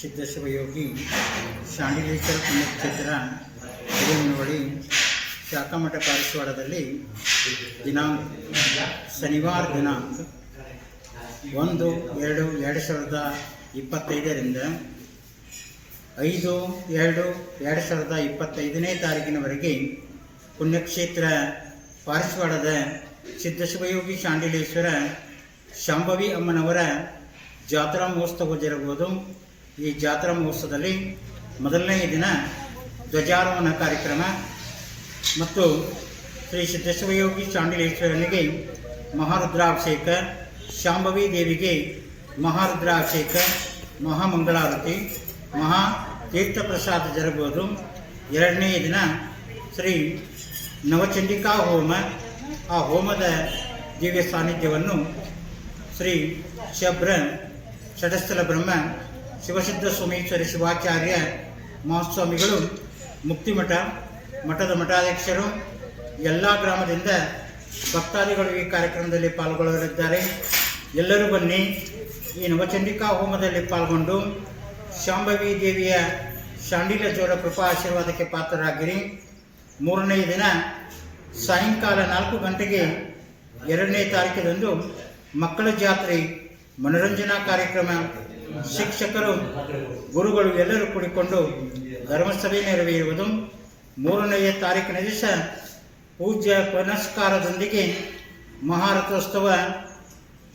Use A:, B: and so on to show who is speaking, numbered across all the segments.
A: ಸಿದ್ಧಶಿವಯೋಗಿ ಶಾಂಡಿಲೇಶ್ವರ ಪುಣ್ಯಕ್ಷೇತ್ರ ಹಿರೇಮನವಳಿ ಶಾಖಾಮಠ ಕಾರವಾರದಲ್ಲಿ ದಿನಾಂಕ ಶನಿವಾರ ದಿನಾಂಕ ಒಂದು, ಎರಡು ಎರಡು ಸಾವಿರದ ಇಪ್ಪತ್ತೈದರಿಂದ ಐದು, ಎರಡು ಎರಡು ಸಾವಿರದ ಇಪ್ಪತ್ತೈದನೇ ತಾರೀಕಿನವರೆಗೆ ಪುಣ್ಯಕ್ಷೇತ್ರ ಪಾರಸ್ವಾಡದ ಸಿದ್ಧಶಿವಯೋಗಿ ಶಾಂಡಿಲೇಶ್ವರ ಶಾಂಭವಿ ಅಮ್ಮನವರ ಜಾತ್ರಾ ಮಹೋತ್ಸವ ಜರುಗುವುದು. ಈ ಜಾತ್ರಾ ಮಹೋತ್ಸವದಲ್ಲಿ ಮೊದಲನೇ ದಿನ ಧ್ವಜಾರೋಹಣ ಕಾರ್ಯಕ್ರಮ ಮತ್ತು ಶ್ರೀ ಸಿದ್ಧಶಿವಯೋಗಿ ಚಾಂಡಿಲೇಶ್ವರನಿಗೆ ಮಹಾರುದ್ರಾಭಿಷೇಕ, ಶಾಂಭವಿ ದೇವಿಗೆ ಮಹಾರುದ್ರಾಭಿಷೇಕ, ಮಹಾಮಂಗಳಾರತಿ, ಮಹಾ ತೀರ್ಥ ಪ್ರಸಾದ ಜರುಗುವುದು. ಎರಡನೇ ದಿನ ಶ್ರೀ ನವಚಂಡಿಕಾ ಹೋಮ, ಆ ಹೋಮದ ದಿವ್ಯ ಸಾನ್ನಿಧ್ಯವನ್ನು ಶ್ರೀ ಶಬ್ರ ಷಡಸ್ಥಲ ಬ್ರಹ್ಮ ಶಿವಸಿದ್ಧ ಸ್ವಾಮೀಶ್ವರಿ ಶಿವಾಚಾರ್ಯ ಮಹಾಸ್ವಾಮಿಗಳು, ಮುಕ್ತಿಮಠ, ಮಠದ ಮಠಾಧ್ಯಕ್ಷರು, ಎಲ್ಲ ಗ್ರಾಮದಿಂದ ಭಕ್ತಾದಿಗಳು ಈ ಕಾರ್ಯಕ್ರಮದಲ್ಲಿ ಪಾಲ್ಗೊಳ್ಳಲಿದ್ದಾರೆ. ಎಲ್ಲರೂ ಬನ್ನಿ. ಈ ನವಚಂಡಿಕಾ ಹೋಮದಲ್ಲಿ ಪಾಲ್ಗೊಂಡು ಶಾಂಭವಿ ದೇವಿಯ ಶಾಂಡಿಲ ಜೋಡ ಕೃಪಾ ಆಶೀರ್ವಾದಕ್ಕೆ ಪಾತ್ರರಾಗಿರಿ. ಮೂರನೇ ದಿನ ಸಾಯಂಕಾಲ ನಾಲ್ಕು ಗಂಟೆಗೆ ಎರಡನೇ ತಾರೀಕಿದಂದು ಮಕ್ಕಳ ಜಾತ್ರೆ ಮನೋರಂಜನಾ ಕಾರ್ಯಕ್ರಮ ಶಿಕ್ಷಕರು, ಗುರುಗಳು ಎಲ್ಲರೂ ಕೂಡಿಕೊಂಡು ಧರ್ಮಸಭೆ ನೆರವೇರುವುದು. ಮೂರನೆಯ ತಾರೀಕಿನ ದಿವಸ ಪೂಜ್ಯ ಪುನಸ್ಕಾರದೊಂದಿಗೆ ಮಹಾರಥೋತ್ಸವ,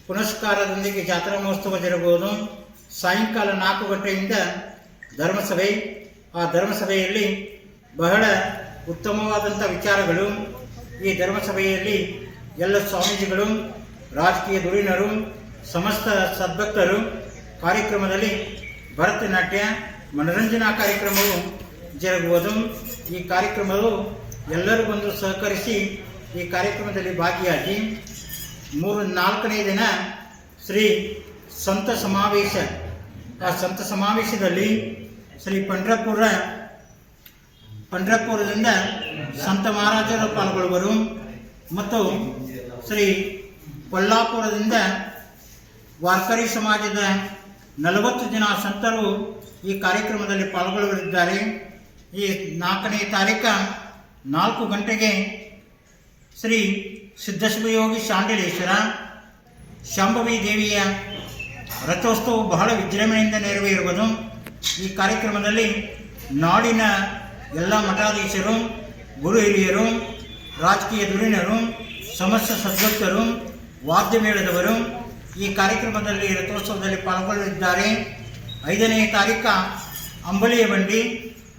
A: ಪುನಸ್ಕಾರದೊಂದಿಗೆ ಜಾತ್ರಾ ಮಹೋತ್ಸವ ಜರುಗುವುದು. ಸಾಯಂಕಾಲ ನಾಲ್ಕು ಗಂಟೆಯಿಂದ ಧರ್ಮಸಭೆ. ಆ ಧರ್ಮಸಭೆಯಲ್ಲಿ ಬಹಳ ಉತ್ತಮವಾದಂಥ ವಿಚಾರಗಳು. ಈ ಧರ್ಮಸಭೆಯಲ್ಲಿ ಎಲ್ಲ ಸ್ವಾಮೀಜಿಗಳು, ರಾಜಕೀಯ ಧುರೀಣರು ಸಮಸ್ತ ಸದ್ಭಕ್ತರು ಕಾರ್ಯಕ್ರಮದಲ್ಲಿ ಭರತನಾಟ್ಯ ಮನರಂಜನಾ ಕಾರ್ಯಕ್ರಮವು ಜರುಗುವುದು. ಈ ಕಾರ್ಯಕ್ರಮವು ಎಲ್ಲರೂ ಬಂದು ಸಹಕರಿಸಿ ಈ ಕಾರ್ಯಕ್ರಮದಲ್ಲಿ ಭಾಗಿಯಾಗಿ ಮೂರು ನಾಲ್ಕನೇ ದಿನ ಶ್ರೀ ಸಂತ ಸಮಾವೇಶ. ಆ ಸಂತ ಸಮಾವೇಶದಲ್ಲಿ ಶ್ರೀ ಪಂಡ್ರಪುರ, ಪಂಡ್ರಪುರದಿಂದ ಸಂತ ಮಹಾರಾಜರು ಪಾಲ್ಗೊಳ್ಳುವರು. ಮತ್ತು ಶ್ರೀ ಕೊಲ್ಲಾಪುರದಿಂದ ವಾರ್ಕರಿ ಸಮಾಜದ ನಲವತ್ತು ಜನ ಸಂತರು ಈ ಕಾರ್ಯಕ್ರಮದಲ್ಲಿ ಪಾಲ್ಗೊಳ್ಳಲಿದ್ದಾರೆ. ಈ ನಾಲ್ಕನೇ ತಾರೀಕ ನಾಲ್ಕು ಗಂಟೆಗೆ ಶ್ರೀ ಸಿದ್ಧಶಿವಯೋಗಿ ಶಾಂಡಿಲೇಶ್ವರ ಶಾಂಭವಿ ದೇವಿಯ ರಥೋತ್ಸವ ಬಹಳ ವಿಜೃಂಭಣೆಯಿಂದ ನೆರವೇರುವುದು. ಈ ಕಾರ್ಯಕ್ರಮದಲ್ಲಿ ನಾಡಿನ ಎಲ್ಲ ಮಠಾಧೀಶರು, ಗುರು ಹಿರಿಯರು, ರಾಜಕೀಯ ಧುರೀಣರು, ಸಮಸ್ತ ಸದ್ಭಕ್ತರು, ವಾದ್ಯ ಮೇಳದವರು ಈ ಕಾರ್ಯಕ್ರಮದಲ್ಲಿ, ರಥೋತ್ಸವದಲ್ಲಿ ಪಾಲ್ಗೊಳ್ಳಲಿದ್ದಾರೆ. ಐದನೇ ತಾರೀಕ ಅಂಬಲಿಯ ಬಂಡಿ,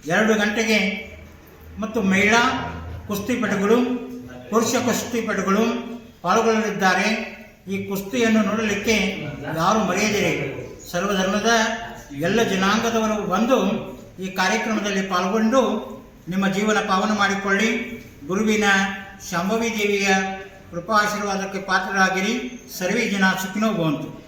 A: ಎರಡು ಗಂಟೆಗೆ ಮತ್ತು ಮಹಿಳಾ ಕುಸ್ತಿಪಟುಗಳು ಪುರುಷ ಕುಸ್ತಿಪಟುಗಳು ಪಾಲ್ಗೊಳ್ಳಲಿದ್ದಾರೆ. ಈ ಕುಸ್ತಿಯನ್ನು ನೋಡಲಿಕ್ಕೆ ಯಾರು ಮರೆಯದಿರಿ. ಸರ್ವಧರ್ಮದ ಎಲ್ಲ ಜನಾಂಗದವರು ಬಂದು ಈ ಕಾರ್ಯಕ್ರಮದಲ್ಲಿ ಪಾಲ್ಗೊಂಡು ನಿಮ್ಮ ಜೀವನ ಪಾವನ ಮಾಡಿಕೊಳ್ಳಿ. ಗುರುವಿನ ಶಾಂಭವಿ ದೇವಿಯ ಕೃಪಾ ಆಶೀರ್ವಾದಕ್ಕೆ ಪಾತ್ರರಾಗಿರಿ. ಸರ್ವೇ ಜನ ಸುಖಿನೋ ಭವಂತು.